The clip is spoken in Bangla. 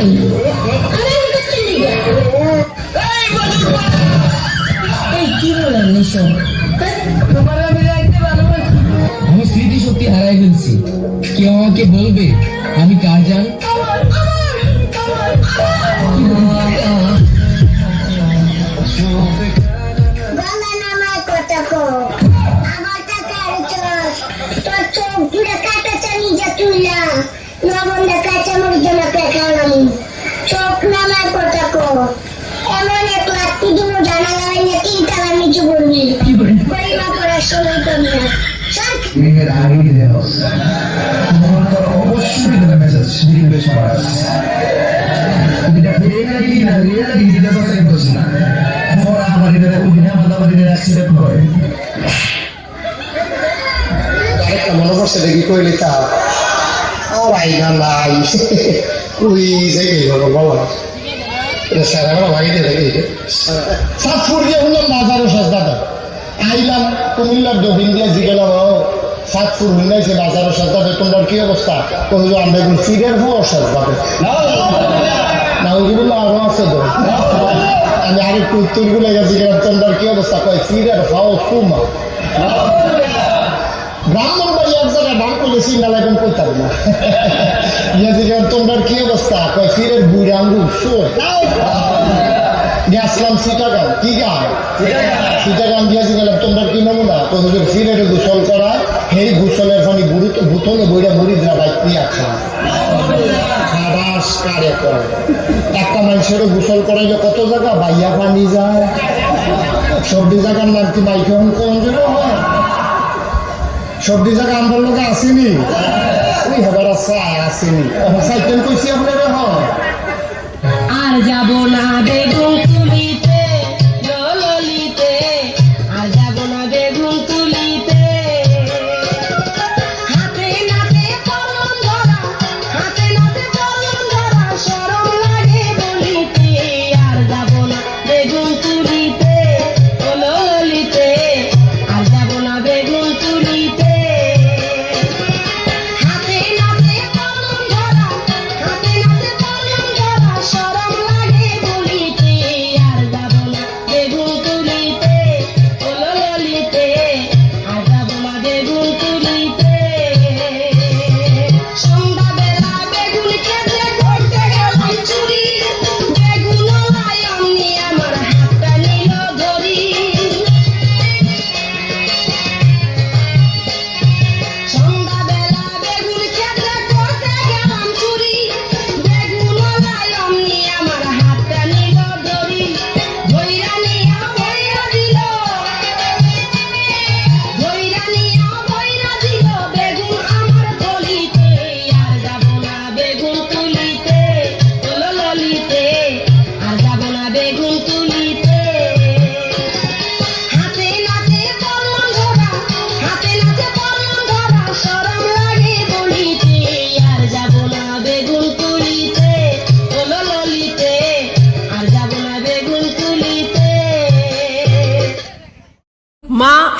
মিষ্টি আন্টি আমি আমি কাছে নিয়ে এই, কি বলেন, নিশো? আমি স্মৃতি শক্তি হারাই ফেলছি। কেউ আমাকে বলবে? সবার এটা ফিরে না কি না ফিরে না কি দিতে পারছে দোষ না আমাদের এটা উবিনা মাথা আমাদের অ্যাক্সিডেন্ট হয় আরেকটা মনে পড়ছে দেখি কইলি তা আর আইনা নাই ওই যে কি হলো বলো এটা সারা বড় ভাই দেখি সাতপুর দিয়ে হলাম বাজারও সস্তাটা আইলাম কুমিল্লার দক্ষিণ দিয়ে জিগেলাম সাতপুর হইলাইছে বাজারও সস্তাটা কি অবস্থা? কহিল আমরা এখন ফিরের হো সস্তাটা না, ওই বলল আরও আছে তো। আমি আরেকটু উত্তরগুলো গেছি তোমার কি অবস্থা? কয় ফিরের হাও সুমা। ব্রাহ্মণ এক জায়গায় দান করলে সিঙ্গাল এখন করতে না। তোমরা কি অবস্থা? কয় ফিরের বুড়ি আঙ্গুর গেছিলাম সিটাগান কি গান? সিটাগান গিয়েছি তোমরা কি নমুনা? তো হুজুর গোসল করা, সেই গোসলের পানি বুড়ি তো ভূতলে বইরা বুড়ি দ্রা বাইক নিয়ে খা খাবাস কারে করে। একটা মানুষের গোসল করাইলে কত জায়গা? বাইয়া পানি যায়। সবজি জায়গার নাম কি বাইকে কোন হয়? সবজি জায়গা আমার লোক আসেনি? ওই হেবার আসেনি। সাইকেল কইছি আপনারা হয়? যাব না বেগম তুলিতে